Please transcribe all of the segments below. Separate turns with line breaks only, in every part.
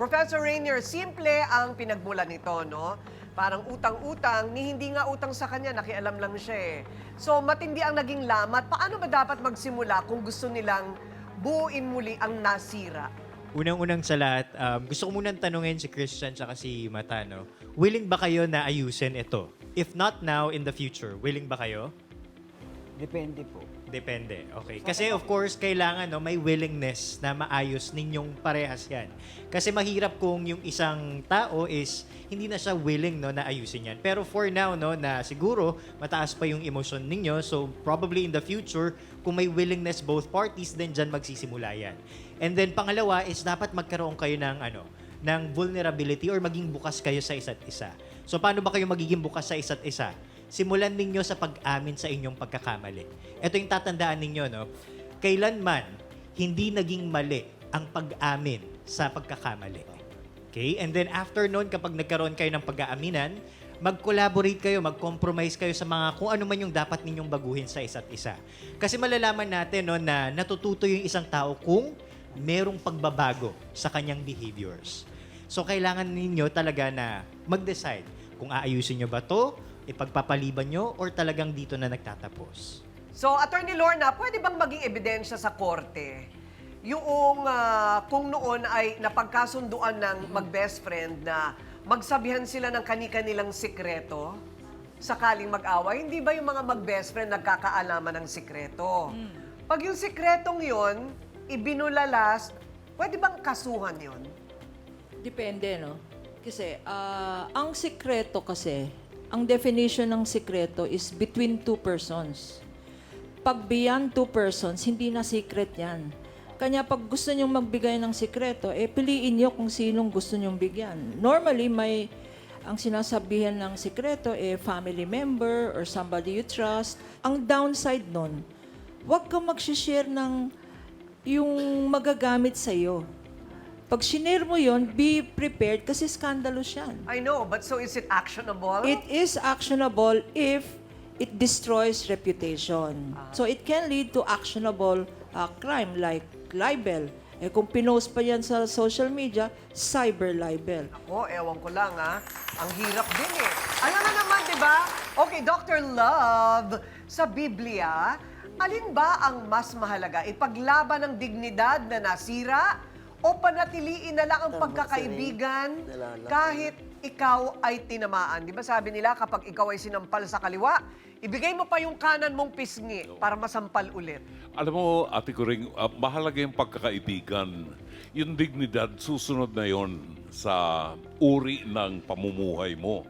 Professor Rainier, simple ang pinagmulan nito, no? Parang utang-utang, ni hindi nga utang sa kanya, nakialam lang siya eh. So matindi ang naging lamat. Paano ba dapat magsimula kung gusto nilang buuin muli ang nasira?
Unang-unang sa lahat, um, gusto ko munang tanungin si Christian tsaka si Matano, willing ba kayo na ayusin ito? If not now, in the future, willing ba kayo?
Depende po.
Depende. Okay. Kasi of course, kailangan no, may willingness na maayos ninyong parehas yan. Kasi mahirap kung yung isang tao is hindi na siya willing no, na ayusin yan. Pero for now, no, na siguro mataas pa yung emosyon ninyo. So probably in the future, kung may willingness both parties, then dyan magsisimula yan. And then pangalawa is dapat magkaroon kayo ng ano, ng vulnerability or maging bukas kayo sa isa't isa. So paano ba kayo magiging bukas sa isa't isa? Simulan ninyo sa pag-amin sa inyong pagkakamali. Ito yung tatandaan ninyo, no? Kailanman hindi naging mali ang pag-amin sa pagkakamali. Okay? And then after noon, kapag nagkaroon kayo ng pag-aaminan, mag-collaborate kayo, mag-compromise kayo sa mga kung ano man yung dapat ninyong baguhin sa isa't isa. Kasi malalaman natin no, na natututo yung isang tao kung merong pagbabago sa kanyang behaviors. So kailangan ninyo talaga na mag-decide kung aayusin nyo ba to, ipagpapaliban nyo, or talagang dito na nagtatapos.
So, Attorney Lorna, pwede bang maging ebidensya sa korte yung ah, kung noon ay napagkasunduan ng mag-best friend na magsabihan sila ng kani-kanilang sikreto sakaling mag-away, hindi ba yung mga mag-best friend nagkakaalaman ng sikreto? Pag yung sikretong yon ibinulalas, pwede bang kasuhan yon?
Depende, no? Kasi, ah, ang sikreto kasi, ang definition ng sikreto is between two persons. Pag beyond two persons, hindi na secret yan. Kanya pag gusto nyong magbigay ng sikreto, eh piliin nyo kung sinong gusto nyong bigyan. Normally, may ang sinasabihan ng sikreto, eh family member or somebody you trust. Ang downside nun, huwag kang mag-share ng yung magagamit sa'yo. Pag shinare mo yon, be prepared kasi scandalous yan.
I know, but so is it actionable?
It is actionable if it destroys reputation. So it can lead to actionable uh, crime like libel. Eh kung pinost pa yan sa social media, cyber libel.
Ako, ewan ko lang ha. Ang hirap din eh. Alam na naman, di ba? Okay, Dr. Love, sa Biblia, alin ba ang mas mahalaga? Ipaglaban ng dignidad na nasira o panatiliin na lang ang pagkakaibigan kahit ikaw ay tinamaan? Di ba sabi nila, kapag ikaw ay sinampal sa kaliwa, ibigay mo pa yung kanan mong pisngi para masampal ulit.
Alam mo, ate ko rin, ah, mahalaga yung pagkakaibigan. Yung dignidad, susunod na yon sa uri ng pamumuhay mo.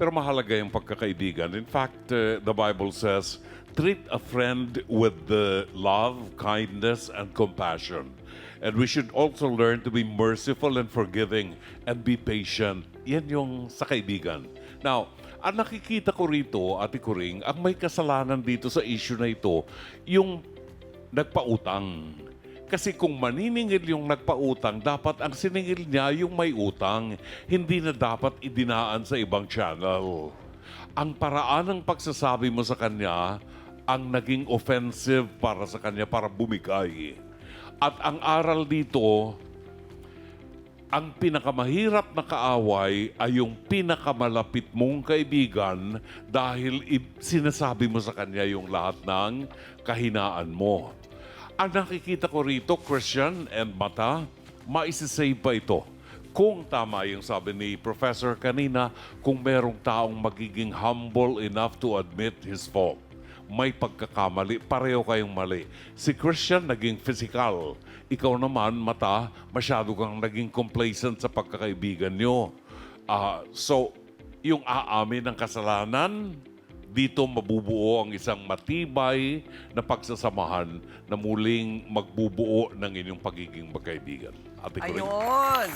Pero mahalaga yung pagkakaibigan. In fact, uh, the Bible says, treat a friend with the love, kindness, and compassion. And we should also learn to be merciful and forgiving and be patient. Yan yung sa kaibigan. Now, ang nakikita ko rito, Ate Kuring, ang may kasalanan dito sa issue na ito, yung nagpautang. Kasi kung maniningil yung nagpautang, dapat ang siningil niya yung may utang. Hindi na dapat idinaan sa ibang channel. Ang paraan ng pagsasabi mo sa kanya, ang naging offensive para sa kanya para bumigay. At ang aral dito, ang pinakamahirap na kaaway ay yung pinakamalapit mong kaibigan dahil sinasabi mo sa kanya yung lahat ng kahinaan mo. Ang nakikita ko rito, Christian and Mata, maisisave pa ito. Kung tama yung sabi ni Professor kanina, kung merong taong magiging humble enough to admit his fault may pagkakamali, pareho kayong mali. Si Christian naging physical. Ikaw naman, mata, masyado kang naging complacent sa pagkakaibigan nyo. Ah, so, yung aamin ng kasalanan, dito mabubuo ang isang matibay na pagsasamahan na muling magbubuo ng inyong pagiging magkaibigan. Ate.
Ayun!